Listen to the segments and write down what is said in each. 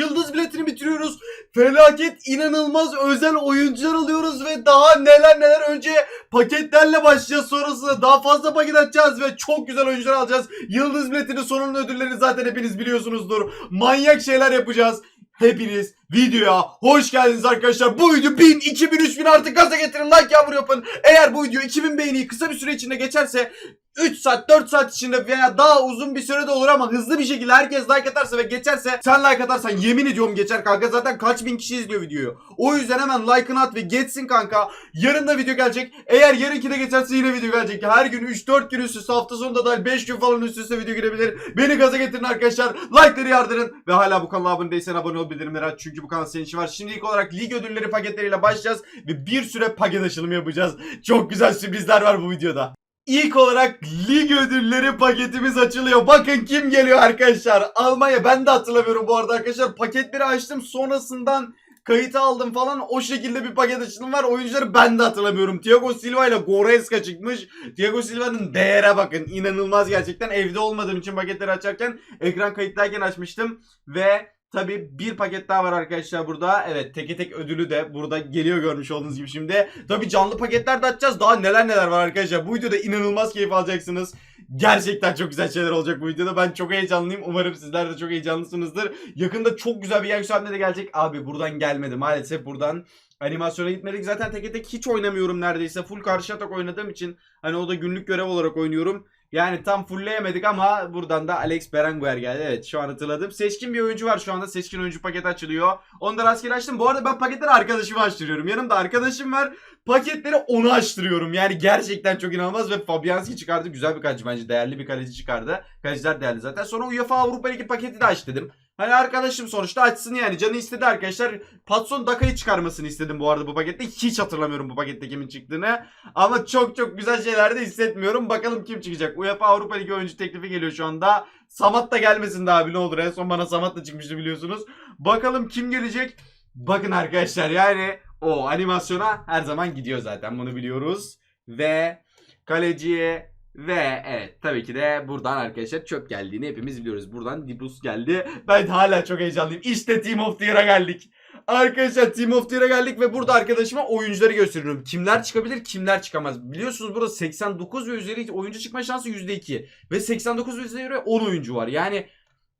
Yıldız biletini bitiriyoruz. Felaket inanılmaz özel oyuncular alıyoruz ve daha neler neler önce paketlerle başlayacağız sonrasında daha fazla paket açacağız ve çok güzel oyuncular alacağız. Yıldız biletinin sonunun ödüllerini zaten hepiniz biliyorsunuzdur. Manyak şeyler yapacağız. Hepiniz videoya hoş geldiniz arkadaşlar. Bu video 1000, 2000, 3000 artık gaza getirin. Like yağmur yapın. Eğer bu video 2000 beğeniyi kısa bir süre içinde geçerse 3 saat 4 saat içinde veya daha uzun bir sürede olur ama hızlı bir şekilde herkes like atarsa ve geçerse sen like atarsan yemin ediyorum geçer kanka zaten kaç bin kişi izliyor videoyu. O yüzden hemen like'ını at ve geçsin kanka. Yarın da video gelecek. Eğer yarınki de geçerse yine video gelecek. Her gün 3-4 gün üst üste hafta sonunda dahil 5 gün falan üst üste video girebilir. Beni gaza getirin arkadaşlar. Like'ları yardırın ve hala bu kanala abone değilsen abone ol bildirimleri çünkü bu kanal senin için var. Şimdi ilk olarak lig ödülleri paketleriyle başlayacağız ve bir süre paket açılımı yapacağız. Çok güzel sürprizler var bu videoda. İlk olarak lig ödülleri paketimiz açılıyor. Bakın kim geliyor arkadaşlar. Almanya ben de hatırlamıyorum bu arada arkadaşlar. Paketleri açtım sonrasından kayıt aldım falan. O şekilde bir paket açılım var. Oyuncuları ben de hatırlamıyorum. Thiago Silva ile Goretzka çıkmış. Thiago Silva'nın değere bakın. İnanılmaz gerçekten. Evde olmadığım için paketleri açarken ekran kayıttayken açmıştım. Ve Tabi bir paket daha var arkadaşlar burada. Evet teke tek ödülü de burada geliyor görmüş olduğunuz gibi şimdi. Tabi canlı paketler de açacağız. Daha neler neler var arkadaşlar. Bu videoda inanılmaz keyif alacaksınız. Gerçekten çok güzel şeyler olacak bu videoda. Ben çok heyecanlıyım. Umarım sizler de çok heyecanlısınızdır. Yakında çok güzel bir yer yükseltme de gelecek. Abi buradan gelmedi. Maalesef buradan animasyona gitmedik. Zaten teke tek hiç oynamıyorum neredeyse. Full karşı atak oynadığım için. Hani o da günlük görev olarak oynuyorum. Yani tam fullleyemedik ama buradan da Alex Berenguer geldi. Evet şu an hatırladım. Seçkin bir oyuncu var şu anda. Seçkin oyuncu paket açılıyor. Onu da rastgele açtım. Bu arada ben paketleri arkadaşıma açtırıyorum. Yanımda arkadaşım var. Paketleri onu açtırıyorum. Yani gerçekten çok inanılmaz ve Fabianski çıkardı. Güzel bir kaleci bence. Değerli bir kaleci çıkardı. Kaleciler değerli zaten. Sonra UEFA Avrupa Ligi paketi de aç dedim. Hani arkadaşım sonuçta açsın yani. Canı istedi arkadaşlar. Patson Daka'yı çıkarmasını istedim bu arada bu pakette. Hiç hatırlamıyorum bu pakette kimin çıktığını. Ama çok çok güzel şeyler de hissetmiyorum. Bakalım kim çıkacak. UEFA Avrupa Ligi oyuncu teklifi geliyor şu anda. Samat da gelmesin de abi ne olur. En son bana Samat da çıkmıştı biliyorsunuz. Bakalım kim gelecek. Bakın arkadaşlar yani o animasyona her zaman gidiyor zaten bunu biliyoruz. Ve kaleciye ve evet tabii ki de buradan arkadaşlar çöp geldiğini hepimiz biliyoruz. Buradan Dibus geldi. Ben hala çok heyecanlıyım. İşte Team of the Year'a geldik. Arkadaşlar Team of the Year'a geldik ve burada arkadaşıma oyuncuları gösteriyorum. Kimler çıkabilir kimler çıkamaz. Biliyorsunuz burada 89 ve üzeri oyuncu çıkma şansı %2. Ve 89 ve üzeri 10 oyuncu var. Yani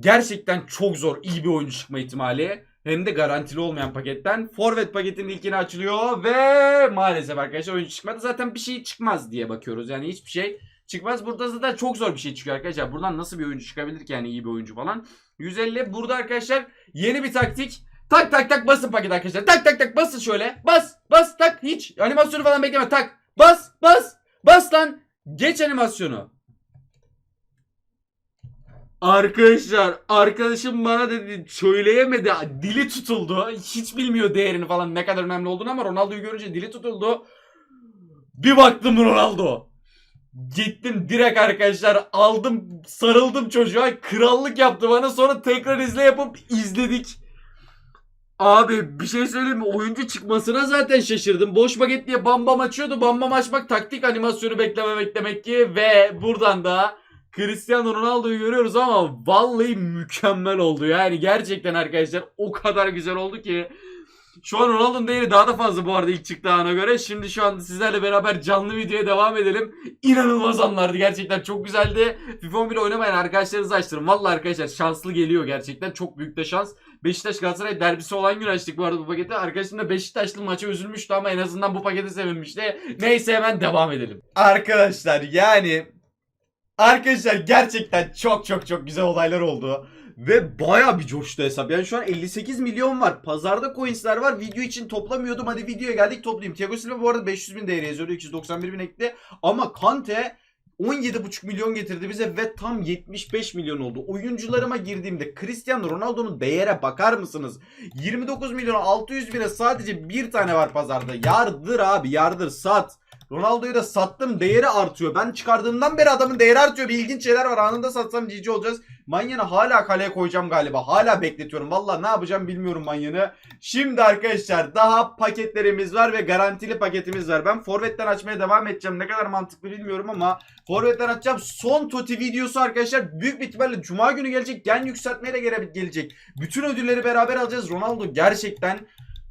gerçekten çok zor iyi bir oyuncu çıkma ihtimali. Hem de garantili olmayan paketten. Forvet paketinin ilkini açılıyor ve maalesef arkadaşlar oyuncu çıkmadı. Zaten bir şey çıkmaz diye bakıyoruz. Yani hiçbir şey çıkmaz. Burada zaten çok zor bir şey çıkıyor arkadaşlar. Buradan nasıl bir oyuncu çıkabilir ki yani iyi bir oyuncu falan. 150 burada arkadaşlar yeni bir taktik. Tak tak tak basın paket arkadaşlar. Tak tak tak basın şöyle. Bas bas tak hiç animasyonu falan bekleme tak. Bas bas bas lan. Geç animasyonu. Arkadaşlar arkadaşım bana dedi söyleyemedi dili tutuldu hiç bilmiyor değerini falan ne kadar önemli olduğunu ama Ronaldo'yu görünce dili tutuldu bir baktım Ronaldo gittim direkt arkadaşlar aldım sarıldım çocuğa krallık yaptı bana sonra tekrar izle yapıp izledik Abi bir şey söyleyeyim mi? Oyuncu çıkmasına zaten şaşırdım. Boş paket diye bam bam açıyordu. Bam bam açmak taktik animasyonu beklememek demek ki. Ve buradan da Cristiano Ronaldo'yu görüyoruz ama vallahi mükemmel oldu. Yani gerçekten arkadaşlar o kadar güzel oldu ki. Şu an Ronaldo'nun değeri daha da fazla bu arada ilk çıktığı ana göre. Şimdi şu anda sizlerle beraber canlı videoya devam edelim. İnanılmaz anlardı gerçekten çok güzeldi. FIFA 11 oynamayan arkadaşlarınızı açtırın. Vallahi arkadaşlar şanslı geliyor gerçekten. Çok büyük de şans. Beşiktaş Galatasaray derbisi olan gün açtık bu arada bu paketi. Arkadaşım da Beşiktaşlı maça üzülmüştü ama en azından bu pakete sevinmişti. Neyse hemen devam edelim. Arkadaşlar yani Arkadaşlar gerçekten çok çok çok güzel olaylar oldu. Ve baya bir coştu hesap. Yani şu an 58 milyon var. Pazarda coinsler var. Video için toplamıyordum. Hadi videoya geldik toplayayım. Thiago Silva bu arada 500 bin değeri yazıyordu. 291 bin ekli. Ama Kante 17,5 milyon getirdi bize ve tam 75 milyon oldu. Oyuncularıma girdiğimde Cristiano Ronaldo'nun değere bakar mısınız? 29 milyon 600 bine sadece bir tane var pazarda. Yardır abi yardır sat. Ronaldo'yu da sattım değeri artıyor. Ben çıkardığımdan beri adamın değeri artıyor. Bir ilginç şeyler var. Anında satsam cici olacağız. Manyan'ı hala kaleye koyacağım galiba. Hala bekletiyorum. Valla ne yapacağım bilmiyorum Manyan'ı. Şimdi arkadaşlar daha paketlerimiz var ve garantili paketimiz var. Ben forvetten açmaya devam edeceğim. Ne kadar mantıklı bilmiyorum ama forvetten açacağım. Son Toti videosu arkadaşlar büyük bir ihtimalle Cuma günü gelecek. Gen yükseltmeye gele- gelecek. Bütün ödülleri beraber alacağız. Ronaldo gerçekten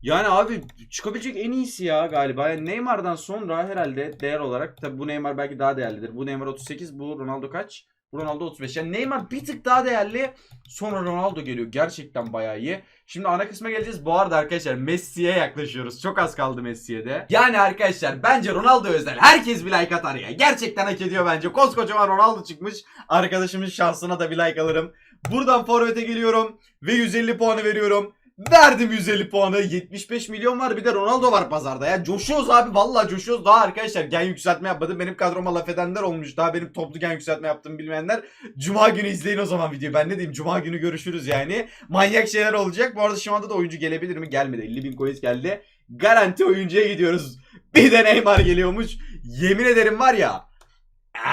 yani abi çıkabilecek en iyisi ya galiba. Yani Neymar'dan sonra herhalde değer olarak tabi bu Neymar belki daha değerlidir. Bu Neymar 38, bu Ronaldo kaç? Bu Ronaldo 35. Yani Neymar bir tık daha değerli. Sonra Ronaldo geliyor. Gerçekten bayağı iyi. Şimdi ana kısma geleceğiz. Bu arada arkadaşlar Messi'ye yaklaşıyoruz. Çok az kaldı Messi'ye de. Yani arkadaşlar bence Ronaldo özel. Herkes bir like atar ya. Gerçekten hak ediyor bence. Koskocaman Ronaldo çıkmış. Arkadaşımın şansına da bir like alırım. Buradan forvete geliyorum. Ve 150 puanı veriyorum. Verdim 150 puanı. 75 milyon var. Bir de Ronaldo var pazarda ya. Coşuyoruz abi. Vallahi coşuyoruz. Daha arkadaşlar gen yükseltme yapmadım. Benim kadroma laf edenler olmuş. Daha benim toplu gen yükseltme yaptığımı bilmeyenler. Cuma günü izleyin o zaman videoyu. Ben ne diyeyim? Cuma günü görüşürüz yani. Manyak şeyler olacak. Bu arada şu anda da oyuncu gelebilir mi? Gelmedi. 50 bin coins geldi. Garanti oyuncuya gidiyoruz. Bir de Neymar geliyormuş. Yemin ederim var ya.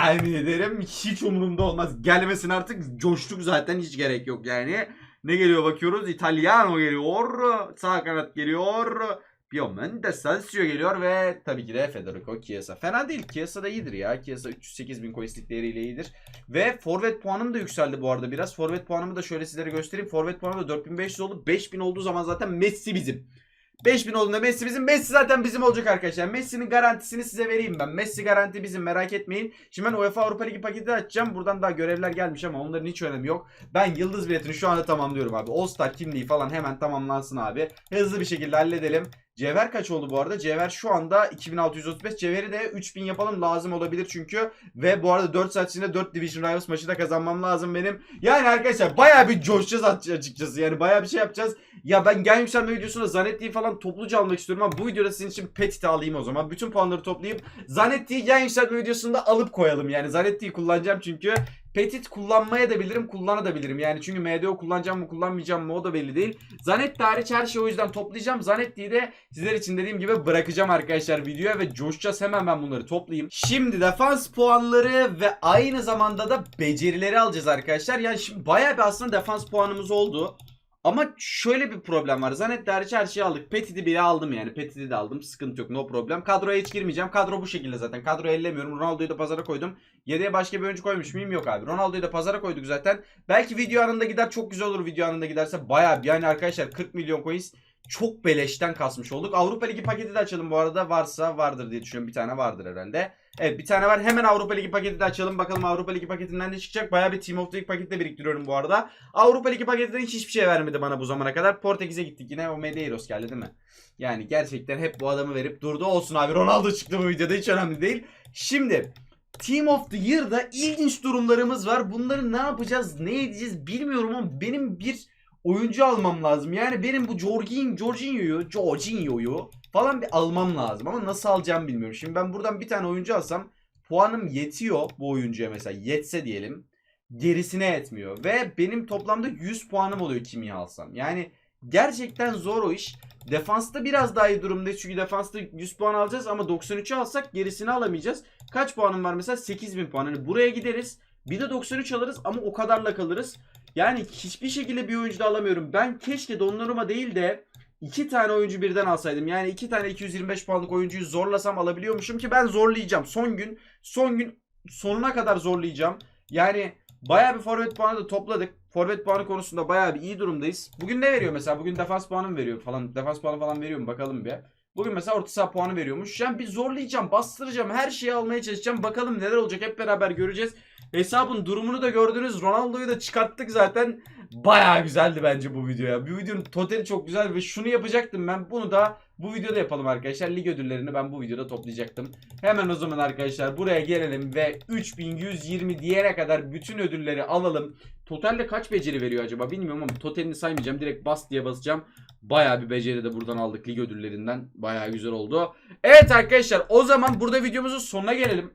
Yemin ederim hiç umurumda olmaz. Gelmesin artık. Coştuk zaten hiç gerek yok yani. Ne geliyor bakıyoruz? Italiano geliyor. Sağ kanat geliyor. Pio Mendes Sensio geliyor ve tabii ki de Federico Chiesa. Fena değil. Chiesa da iyidir ya. Chiesa 308 bin coinslik değeriyle iyidir. Ve forvet puanım da yükseldi bu arada biraz. Forvet puanımı da şöyle sizlere göstereyim. Forvet puanım da 4500 oldu. 5000 olduğu zaman zaten Messi bizim. 5000 olduğunda Messi bizim. Messi zaten bizim olacak arkadaşlar. Messi'nin garantisini size vereyim ben. Messi garanti bizim merak etmeyin. Şimdi ben UEFA Avrupa Ligi paketi açacağım. Buradan daha görevler gelmiş ama onların hiç önemi yok. Ben yıldız biletini şu anda tamamlıyorum abi. All Star kimliği falan hemen tamamlansın abi. Hızlı bir şekilde halledelim. Cevher kaç oldu bu arada? Cevher şu anda 2635. Cevher'i de 3000 yapalım lazım olabilir çünkü. Ve bu arada 4 saat içinde 4 Division Rivals maçı da kazanmam lazım benim. Yani arkadaşlar baya bir coşacağız açıkçası. Yani baya bir şey yapacağız. Ya ben gen yükselme videosunda Zanetti'yi falan topluca almak istiyorum ama bu videoda sizin için Petit'i alayım o zaman. Bütün puanları toplayıp Zanetti'yi gen yükselme videosunda alıp koyalım. Yani Zanetti'yi kullanacağım çünkü Petit kullanmaya da bilirim, kullanabilirim. Yani çünkü MDO kullanacağım mı, kullanmayacağım mı o da belli değil. Zanetti hariç her şeyi o yüzden toplayacağım. Zanetti'yi de sizler için dediğim gibi bırakacağım arkadaşlar videoya ve coşacağız. Hemen ben bunları toplayayım. Şimdi defans puanları ve aynı zamanda da becerileri alacağız arkadaşlar. Yani şimdi bayağı bir aslında defans puanımız oldu. Ama şöyle bir problem var. Zanetti hariç her şeyi aldık. Petit'i bile aldım yani. Petit'i de aldım. Sıkıntı yok. No problem. Kadroya hiç girmeyeceğim. Kadro bu şekilde zaten. Kadroyu ellemiyorum. Ronaldo'yu da pazara koydum. Yedeğe başka bir oyuncu koymuş muyum? Yok abi. Ronaldo'yu da pazara koyduk zaten. Belki video anında gider. Çok güzel olur video anında giderse. Bayağı yani arkadaşlar 40 milyon coins çok beleşten kasmış olduk. Avrupa Ligi paketi de açalım bu arada. Varsa vardır diye düşünüyorum. Bir tane vardır herhalde. Evet bir tane var. Hemen Avrupa Ligi paketi de açalım. Bakalım Avrupa Ligi paketinden ne çıkacak. Bayağı bir Team of the Week paketi de biriktiriyorum bu arada. Avrupa Ligi paketinden hiçbir şey vermedi bana bu zamana kadar. Portekiz'e gittik yine. O Medeiros geldi değil mi? Yani gerçekten hep bu adamı verip durdu. Olsun abi Ronaldo çıktı bu videoda. Hiç önemli değil. Şimdi Team of the Year'da ilginç durumlarımız var. Bunları ne yapacağız, ne edeceğiz bilmiyorum ama benim bir oyuncu almam lazım. Yani benim bu Jorginho, Jorginho'yu, Jorginho'yu falan bir almam lazım ama nasıl alacağım bilmiyorum. Şimdi ben buradan bir tane oyuncu alsam puanım yetiyor bu oyuncuya mesela yetse diyelim. Gerisine yetmiyor ve benim toplamda 100 puanım oluyor kimi alsam. Yani gerçekten zor o iş. Defansta biraz daha iyi durumdayız çünkü defansta 100 puan alacağız ama 93'ü alsak gerisini alamayacağız. Kaç puanım var mesela 8000 puan. Hani buraya gideriz bir de 93 alırız ama o kadarla kalırız. Yani hiçbir şekilde bir oyuncu da alamıyorum. Ben keşke Donnarumma değil de iki tane oyuncu birden alsaydım. Yani iki tane 225 puanlık oyuncuyu zorlasam alabiliyormuşum ki ben zorlayacağım. Son gün son gün sonuna kadar zorlayacağım. Yani bayağı bir forvet puanı da topladık. Forvet puanı konusunda bayağı bir iyi durumdayız. Bugün ne veriyor mesela? Bugün defans puanı mı veriyor falan? Defans puanı falan veriyor mu? Bakalım bir. Bugün mesela orta saha puanı veriyormuş. Yani bir zorlayacağım, bastıracağım, her şeyi almaya çalışacağım. Bakalım neler olacak hep beraber göreceğiz. Hesabın durumunu da gördünüz. Ronaldo'yu da çıkarttık zaten. Bayağı güzeldi bence bu video ya. Bu videonun totali çok güzel ve şunu yapacaktım ben. Bunu da bu videoda yapalım arkadaşlar. Lig ödüllerini ben bu videoda toplayacaktım. Hemen o zaman arkadaşlar buraya gelelim ve 3120 diyene kadar bütün ödülleri alalım. Totalde kaç beceri veriyor acaba bilmiyorum ama totalini saymayacağım. Direkt bas diye basacağım. Bayağı bir beceri de buradan aldık lig ödüllerinden. Bayağı güzel oldu. Evet arkadaşlar o zaman burada videomuzun sonuna gelelim.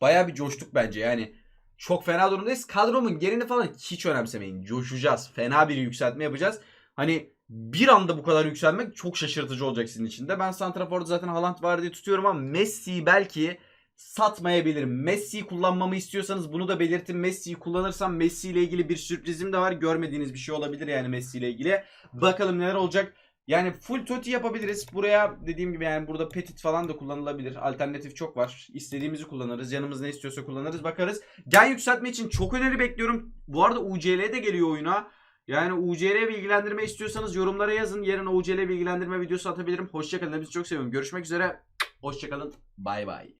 Bayağı bir coştuk bence yani. Çok fena durumdayız. Kadromun yerini falan hiç önemsemeyin. Coşacağız. Fena bir yükseltme yapacağız. Hani bir anda bu kadar yükselmek çok şaşırtıcı olacak sizin için de. Ben Santrafor'da zaten Haaland var diye tutuyorum ama Messi'yi belki satmayabilirim. Messi'yi kullanmamı istiyorsanız bunu da belirtin. Messi'yi kullanırsam Messi ile ilgili bir sürprizim de var. Görmediğiniz bir şey olabilir yani Messi ile ilgili. Bakalım neler olacak. Yani full toti yapabiliriz. Buraya dediğim gibi yani burada petit falan da kullanılabilir. Alternatif çok var. İstediğimizi kullanırız. Yanımız ne istiyorsa kullanırız bakarız. Gen yükseltme için çok öneri bekliyorum. Bu arada UCL de geliyor oyuna. Yani UCL bilgilendirme istiyorsanız yorumlara yazın. Yarın UCL bilgilendirme videosu atabilirim. Hoşçakalın. Hepinizi çok seviyorum. Görüşmek üzere. Hoşçakalın. Bay bay.